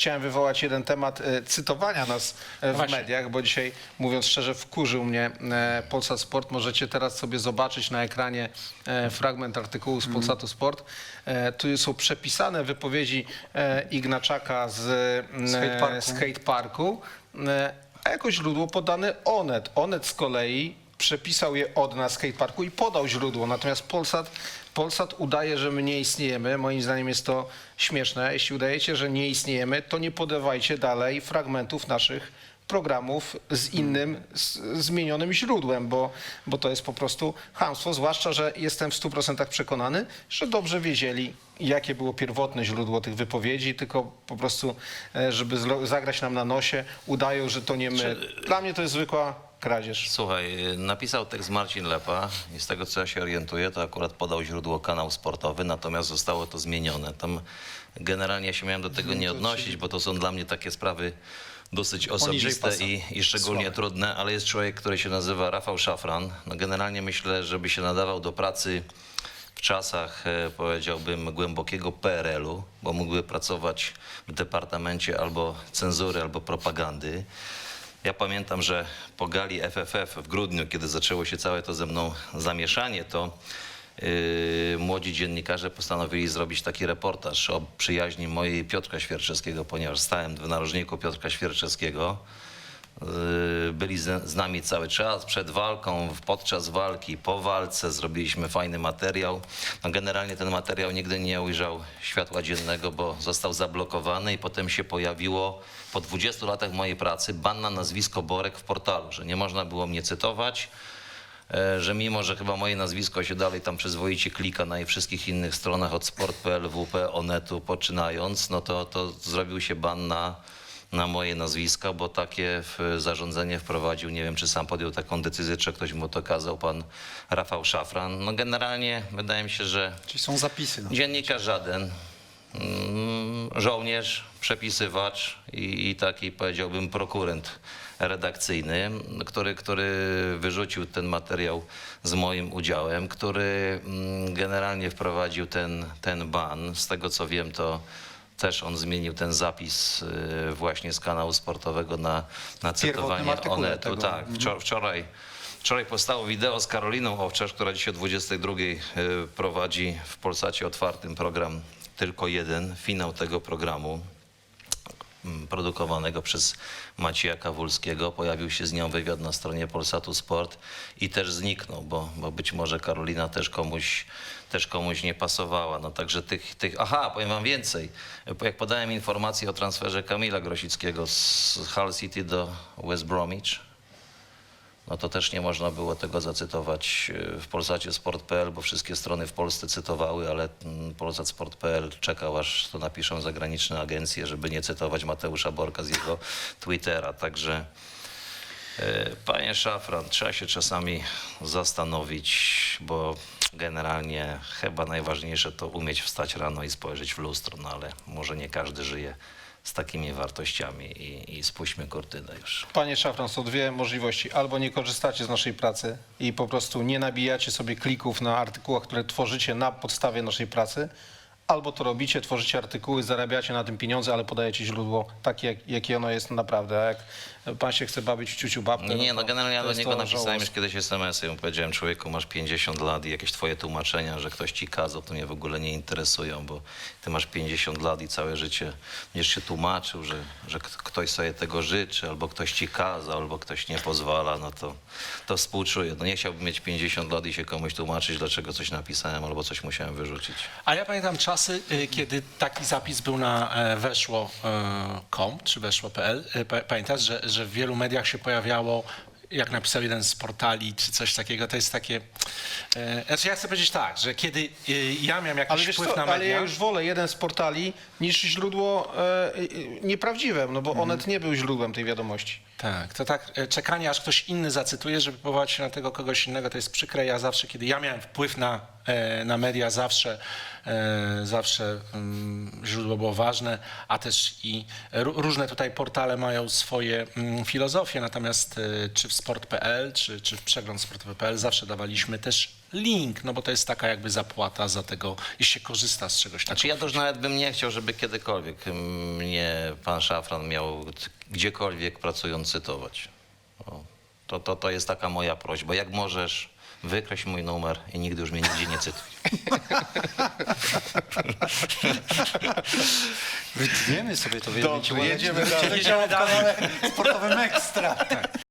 chciałem wywołać jeden temat e, cytowania nas e, w Właśnie. mediach, bo dzisiaj, mówiąc szczerze, wkurzył mnie e, Polsat Sport. Możecie teraz sobie zobaczyć na ekranie fragment artykułu z Mhm. Polsatu Sport. Tu są przepisane wypowiedzi Ignaczaka z, e, Skate parku. skate parku, e, a jako źródło podane Onet. Onet z kolei przepisał je od na skateparku i podał źródło. Natomiast Polsat, Polsat udaje, że my nie istniejemy. Moim zdaniem jest to śmieszne. Jeśli udajecie, że nie istniejemy, to nie podawajcie dalej fragmentów naszych programów z innym, z, zmienionym źródłem, bo, bo to jest po prostu hamstwo, zwłaszcza, że jestem w 100% przekonany, że dobrze wiedzieli, jakie było pierwotne źródło tych wypowiedzi, tylko po prostu, e, żeby zagrać nam na nosie, udają, że to nie my. Dla mnie to jest zwykła kradzież. Słuchaj, napisał tekst Marcin Lepa i z tego co ja się orientuję, to akurat podał źródło kanał sportowy, natomiast zostało to zmienione. Tam generalnie ja się miałem do tego nie odnosić, bo to są dla mnie takie sprawy dosyć osobiste i, i szczególnie Słabe. trudne, ale jest człowiek, który się nazywa Rafał Szafran. No generalnie myślę, żeby się nadawał do pracy w czasach, e, powiedziałbym, głębokiego PRL-u, bo mógłby pracować w departamencie albo cenzury, albo propagandy. Ja pamiętam, że po gali FFF w grudniu, kiedy zaczęło się całe to ze mną zamieszanie, to yy, młodzi dziennikarze postanowili zrobić taki reportaż o przyjaźni mojej Piotrka Świerczewskiego, ponieważ stałem w narożniku Piotrka Świerczewskiego. Yy, Byli z, z nami cały czas, przed walką, podczas walki, po walce zrobiliśmy fajny materiał. No generalnie ten materiał nigdy nie ujrzał światła dziennego, bo został zablokowany i potem się pojawiło po 20 latach mojej pracy ban na nazwisko Borek w portalu, że nie można było mnie cytować, e, że mimo, że chyba moje nazwisko się dalej tam przyzwoicie klika na wszystkich innych stronach od sport.pl, WP, Onetu poczynając, no to, to zrobił się ban na, na moje nazwiska, bo takie w- zarządzenie wprowadził, nie wiem czy sam podjął taką decyzję, czy ktoś mu to kazał, pan Rafał Szafran. No generalnie wydaje mi się, że Czyli są zapisy. No. Dziennikarz żaden, mm, żołnierz, przepisywacz i, i taki powiedziałbym prokurent redakcyjny, który, który wyrzucił ten materiał z moim udziałem, który mm, generalnie wprowadził ten, ten ban. Z tego co wiem, to też on zmienił ten zapis y, właśnie z kanału sportowego na, na cytowanie Onetu. tego. Tak, wczor- wczoraj Wczoraj powstało wideo z Karoliną Owczarz, która dzisiaj o 22 y, prowadzi w Polsacie otwartym program Tylko Jeden, finał tego programu produkowanego przez Macieja Kawulskiego. Pojawił się z nią wywiad na stronie Polsatu Sport i też zniknął, bo, bo być może Karolina też komuś, też komuś nie pasowała. No także tych, tych... Aha, powiem wam więcej. Jak podałem informację o transferze Kamila Grosickiego z Hull City do West Bromwich, no to też nie można było tego zacytować e, w Polsacie Sport.pl, bo wszystkie strony w Polsce cytowały, ale mm, Polsat Sport.pl czekał, aż to napiszą zagraniczne agencje, żeby nie cytować Mateusza Borka z jego Twittera. Także e, panie Szafran, trzeba się czasami zastanowić, bo generalnie chyba najważniejsze to umieć wstać rano i spojrzeć w lustro, no ale może nie każdy żyje z takimi wartościami i, i spuśćmy kurtynę już. Panie Szafran, są dwie możliwości. Albo nie korzystacie z naszej pracy i po prostu nie nabijacie sobie klików na artykułach, które tworzycie na podstawie naszej pracy, albo to robicie, tworzycie artykuły, zarabiacie na tym pieniądze, ale podajecie źródło takie, jak, jakie ono jest naprawdę. A jak pan się chce bawić w ciuciu babkę... Nie, nie, to- no generalnie ja do niego napisałem już kiedyś SMS-y. Ja mu powiedziałem, człowieku, masz 50 lat i jakieś twoje tłumaczenia, że ktoś ci kazał, to mnie w ogóle nie interesują, bo ty masz 50 lat i całe życie będziesz się tłumaczył, że, że ktoś sobie tego życzy, albo ktoś ci kazał, albo ktoś nie pozwala, no to, to współczuję. No nie chciałbym mieć 50 lat i się komuś tłumaczyć, dlaczego coś napisałem, albo coś musiałem wyrzucić. A ja pamiętam czasy, y, kiedy taki zapis był na e, weszło.com czy weszło.pl. Pa- Pamiętasz, że, że w wielu mediach się pojawiało, jak napisał jeden z portali, czy coś takiego, to jest takie... e, Znaczy ja chcę powiedzieć tak, że kiedy ja miałem jakiś Ale wiesz wpływ co, na ale media... ja już wolę jeden z portali niż źródło e, e, nieprawdziwe, no bo Onet nie był źródłem tej wiadomości. Tak, to tak e, czekanie, aż ktoś inny zacytuje, żeby powołać się na tego kogoś innego, to jest przykre. Ja zawsze, kiedy ja miałem wpływ na, e, na media, zawsze, e, zawsze mm, źródło było ważne, a też i ró- różne tutaj portale mają swoje mm, filozofie, natomiast e, czy w sport.pl, czy, czy w przegląd sportowy.pl zawsze dawaliśmy też link, no bo to jest taka jakby zapłata za tego, jeśli się korzysta z czegoś takiego. Znaczy ja też nawet bym nie chciał, żeby kiedykolwiek mnie pan Szafran miał gdziekolwiek pracując cytować. O, to, to, to jest taka moja prośba. Jak możesz, wykreśl mój numer i nigdy już mnie nigdzie nie cytuj. Wytniemy sobie to, Dobrze, jedziemy dalej. Jedziemy dalej. Sportowym ekstra.